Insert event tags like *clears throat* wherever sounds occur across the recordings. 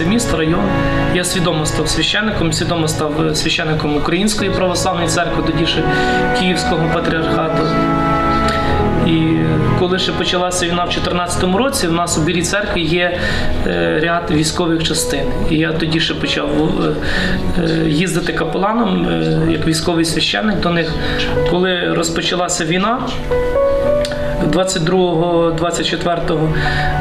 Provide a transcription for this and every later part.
це місто, район. Я свідомо став священником, свідомо став е, священником Української православної церкви, тоді ще Київського патріархату. І коли ще почалася війна в 2014 році, в нас у Білій церкві є е, ряд військових частин. І я тоді ще почав е, їздити капеланом як військовий священник до них. Коли розпочалася війна, 22-24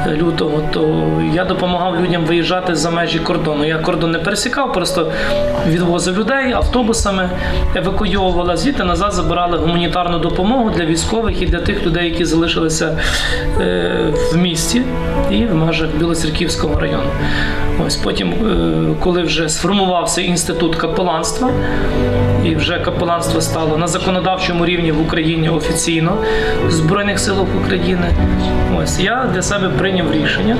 лютого, то я допомагав людям виїжджати за межі кордону. Я кордон не пересікав, просто відвозив людей автобусами, евакуйовували, а звідти назад забирали гуманітарну допомогу для військових і для тих людей, які залишилися е, в місті і в межах Білоцерківського району. Ось потім, е, коли вже сформувався інститут капеланства, вже капеланство стало на законодавчому рівні в Україні офіційно в Збройних силах України. Ось я для себе прийняв рішення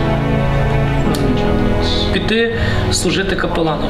піти служити капеланом.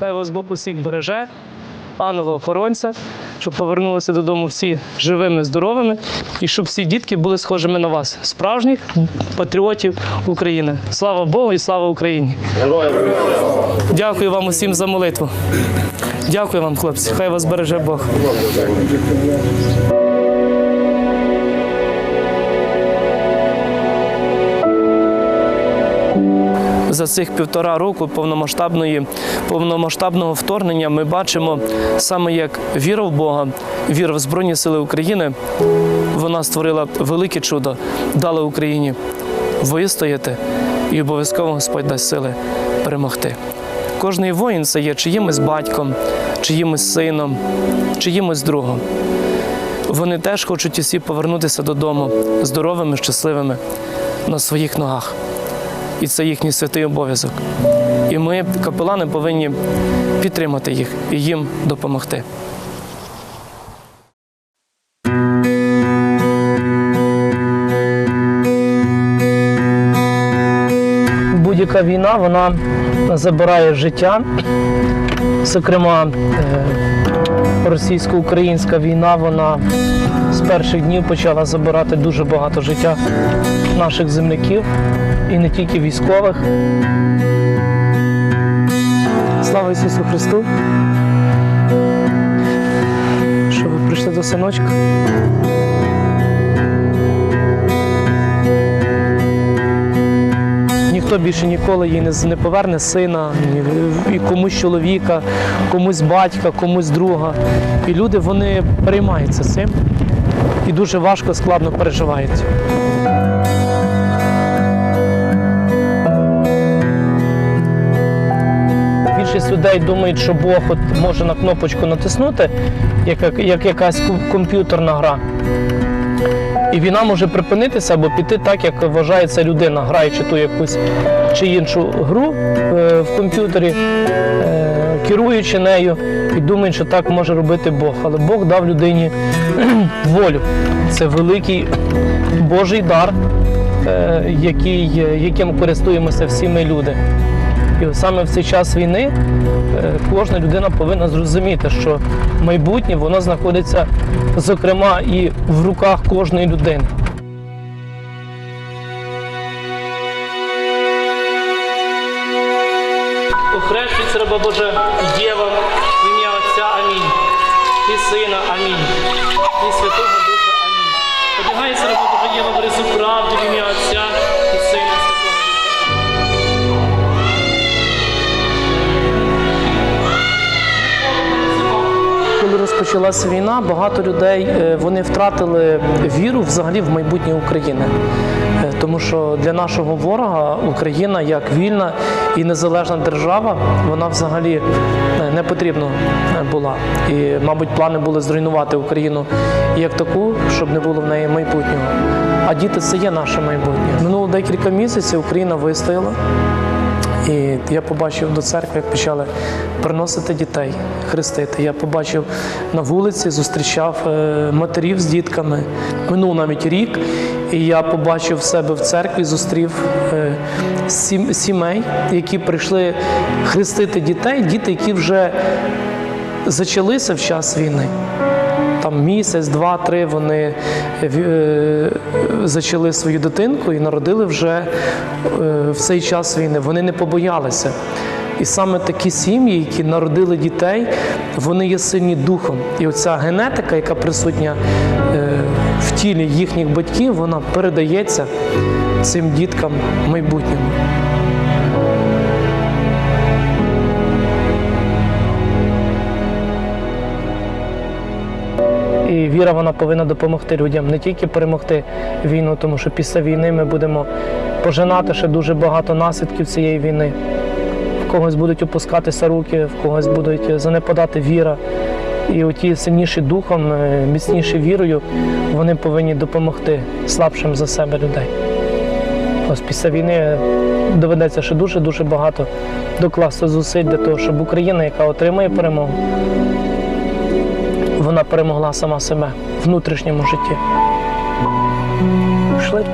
Хай вас Бог усіх береже, ангела охоронця, щоб повернулися додому всі живими, здоровими, і щоб всі дітки були схожими на вас, справжніх патріотів України. Слава Богу і слава Україні! Дякую вам усім за молитву. Дякую вам, хлопці. Хай вас береже Бог. За цих півтора року повномасштабної повномасштабного вторгнення ми бачимо саме як віра в Бога, віра в Збройні Сили України, вона створила велике чудо, дала Україні вистояти, і обов'язково Господь дасть сили перемогти. Кожний воїн це є чиїмось батьком, чиїмось сином, чиїмось другом. Вони теж хочуть усі повернутися додому здоровими, щасливими на своїх ногах і це їхній святий обов'язок. І ми, капелани, повинні підтримати їх і їм допомогти. Будь-яка війна вона забирає життя. Зокрема, е, російсько-українська війна вона з перших днів почала забирати дуже багато життя наших земляків і не тільки військових. Слава Ісусу Христу! Що ви прийшли до синочка? Ніхто більше ніколи їй не, не поверне сина, і комусь чоловіка, комусь батька, комусь друга. І люди вони переймаються цим і дуже важко, складно переживають. Більшість людей думають, що Бог от може на кнопочку натиснути, як, як якась комп'ютерна гра. І війна може припинитися або піти так, як вважає це людина, граючи ту якусь чи іншу гру е, в комп'ютері, е, керуючи нею і думає, що так може робити Бог. Але Бог дав людині *clears throat* волю. Це великий Божий дар, е, який, яким користуємося всі ми люди. І саме в цей час війни е, кожна людина повинна зрозуміти, що майбутнє воно знаходиться, зокрема, і в руках кожної людини. Охрещується раба Божа Єва в ім'я Отця Амінь. І Сина Амінь. І Святого почалася війна, багато людей е, вони втратили віру взагалі в майбутнє України. Е, Тому що для нашого ворога Україна як вільна і незалежна держава, вона взагалі е, не потрібна була. І, мабуть, плани були зруйнувати Україну як таку, щоб не було в неї майбутнього. А діти це є наше майбутнє. Минуло декілька місяців Україна вистояла. І я побачив до церкви, як почали приносити дітей, хрестити. Я побачив на вулиці, зустрічав е, матерів з дітками. Минув навіть рік, і я побачив себе в церкві, зустрів е, сімей, які прийшли хрестити дітей, діти, які вже зачалися в час війни. Там місяць, два, три вони е, зачали свою дитинку і народили вже е, в цей час війни. Вони не побоялися. І саме такі сім'ї, які народили дітей, вони є сильні духом. І оця генетика, яка присутня е, в тілі їхніх батьків, вона передається цим діткам в майбутньому. І віра вона повинна допомогти людям не тільки перемогти війну, тому що після війни ми будемо пожинати ще дуже багато наслідків цієї війни. В когось будуть опускатися руки, в когось будуть занепадати віра. І оті сильніші духом, е, міцніші вірою, вони повинні допомогти слабшим за себе людей. Ось після війни доведеться ще дуже-дуже багато докласти зусиль для того, щоб Україна, яка отримує перемогу, вона перемогла сама себе в внутрішньому житті. Пішли.